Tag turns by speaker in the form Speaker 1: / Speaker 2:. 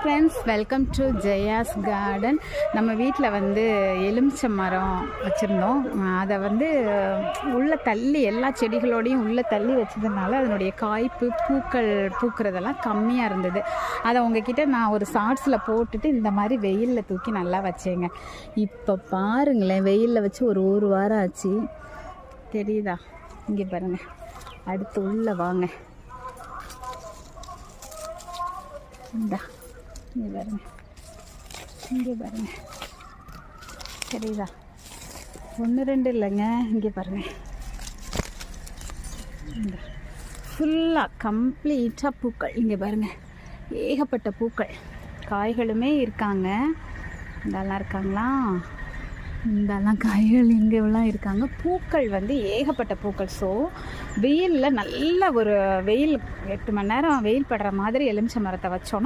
Speaker 1: Friends welcome to Jaya's garden நம்ம வீட்டில் வந்து எலுமிச்சை மரம் வச்சுருந்தோம். அதை வந்து உள்ளே தள்ளி எல்லா செடிகளோடையும் உள்ளே தள்ளி வச்சதுனால அதனுடைய காய்ப்பு பூக்கள் பூக்கிறதெல்லாம் கம்மியாக இருந்தது. அதை உங்ககிட்ட நான் ஒரு ஷார்ட்ஸில் போட்டுட்டு இந்த மாதிரி வெயிலில் தூக்கி நல்லா வச்சேங்க. இப்போ பாருங்களேன் வெயிலில் வச்சு ஒரு ஒரு வாரம் ஆச்சு. தெரியுதா? இங்கே பாருங்கள் அடுத்து உள்ளே வாங்க. இந்தா. இங்கே பாருங்க. இங்கே பாருங்க. சரிதா. ஒன்று ரெண்டு இல்லைங்க. இங்கே பாருங்க. ஃபுல்லாக கம்ப்ளீட்டாக பூக்கள். இங்கே பாருங்க. ஏகப்பட்ட பூக்கள். காய்களுமே இருக்காங்க. இந்தாலாம் இருக்காங்களா? இந்தெல்லாம் காய்கள் இங்கெல்லாம் இருக்காங்க. பூக்கள் வந்து ஏகப்பட்ட பூக்கள். ஸோ வெயிலில் நல்ல ஒரு வெயில் எட்டு மணி நேரம் வெயில் படுற மாதிரி எலுமிச்சை மரத்தை வச்சோன்னா